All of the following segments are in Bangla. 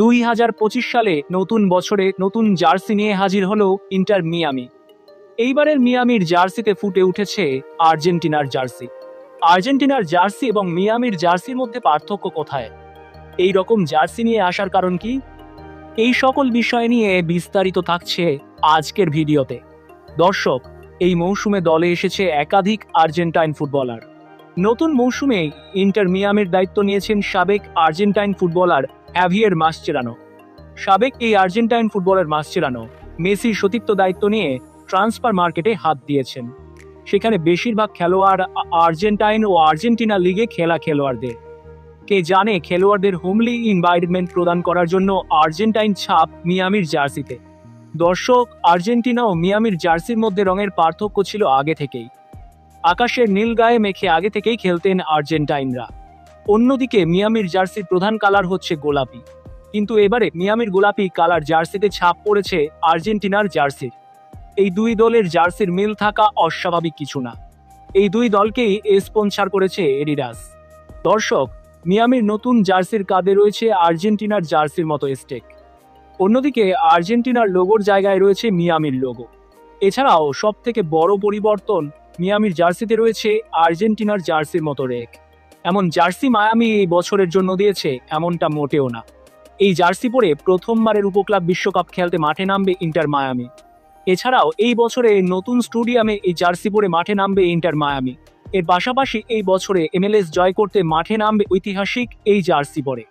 দুই হাজার পঁচিশ সালে নতুন বছরে নতুন জার্সি নিয়ে হাজির হলো ইন্টার মিয়ামি। এইবারের মিয়ামির জার্সিতে ফুটে উঠেছে আর্জেন্টিনার জার্সি। আর্জেন্টিনার জার্সি এবং মিয়ামির জার্সির মধ্যে পার্থক্য কোথায়? এই রকম জার্সি নিয়ে আসার কারণ কি? এই সকল বিষয় নিয়ে বিস্তারিত থাকছে আজকের ভিডিওতে। দর্শক, এই মৌসুমে দলে এসেছে একাধিক আর্জেন্টাইন ফুটবলার। নতুন মৌসুমে ইন্টার মিয়ামির দায়িত্ব নিয়েছেন সাবেক আর্জেন্টাইন ফুটবলার হ্যাভিয়ার মাসচেরানো। সাবেক এই আর্জেন্টাইন ফুটবলার মাসচেরানো মেসির সতীর্থ দায়িত্ব নিয়ে ট্রান্সফার মার্কেটে হাত দিয়েছেন। সেখানে বেশিরভাগ খেলোয়াড় আর্জেন্টাইন ও আর্জেন্টিনা লিগে খেলা খেলোয়াড়দের। কে জানে খেলোয়াড়দের হোমলি ইনভাইরনমেন্ট প্রদান করার জন্য আর্জেন্টাইন ছাপ মিয়ামির জার্সিতে। দর্শক, আর্জেন্টিনা ও মিয়ামির জার্সির মধ্যে রঙের পার্থক্য ছিল আগে থেকেই। আকাশের নীল গায়ে মেখে আগে থেকেই খেলতেন আর্জেন্টাইনরা। অন্যদিকে মিয়ামির জার্সির প্রধান কালার হচ্ছে গোলাপি। কিন্তু এবারে মিয়ামির গোলাপি কালার জার্সিতে ছাপ পড়েছে আর্জেন্টিনার জার্সির এই দুই দলের জার্সির মিল থাকা অস্বাভাবিক কিছু না। এই দুই দলকেই স্পন্সার করেছে এডিডাস। দর্শক, মিয়ামির নতুন জার্সির কাঁধে রয়েছে আর্জেন্টিনার জার্সির মতো স্টেক। অন্যদিকে আর্জেন্টিনার লোগোর জায়গায় রয়েছে মিয়ামির লোগো। এছাড়াও সব থেকে বড় পরিবর্তন মিয়ামির জার্সিতে রয়েছে আর্জেন্টিনার জার্সির মতো রেক। এমন জার্সি মায়ামি এই বছরের জন্য দিয়েছে এমনটা মোটেও না। এই জার্সি পরে প্রথমবারের উপক্লাব বিশ্বকাপ খেলতে মাঠে নামবে ইন্টার মায়ামি। এছাড়াও এই বছরে নতুন স্টুডিয়ামে এই জার্সি পরে মাঠে নামবে ইন্টার মায়ামি। এর পাশাপাশি এই বছরে এমএলএস জয় করতে মাঠে নামবে ঐতিহাসিক এই জার্সি পরে।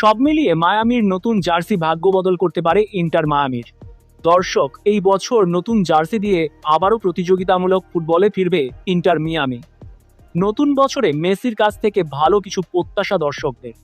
সব মিলিয়ে মায়ামির নতুন জার্সি ভাগ্য বদল করতে পারে ইন্টার মায়ামির। দর্শক, এই বছর নতুন জার্সি দিয়ে আবারও প্রতিযোগিতামূলক ফুটবলে ফিরবে ইন্টার মিয়ামি। নতুন বছরে মেসির কাছ থেকে ভালো কিছু প্রত্যাশা দর্শকদের।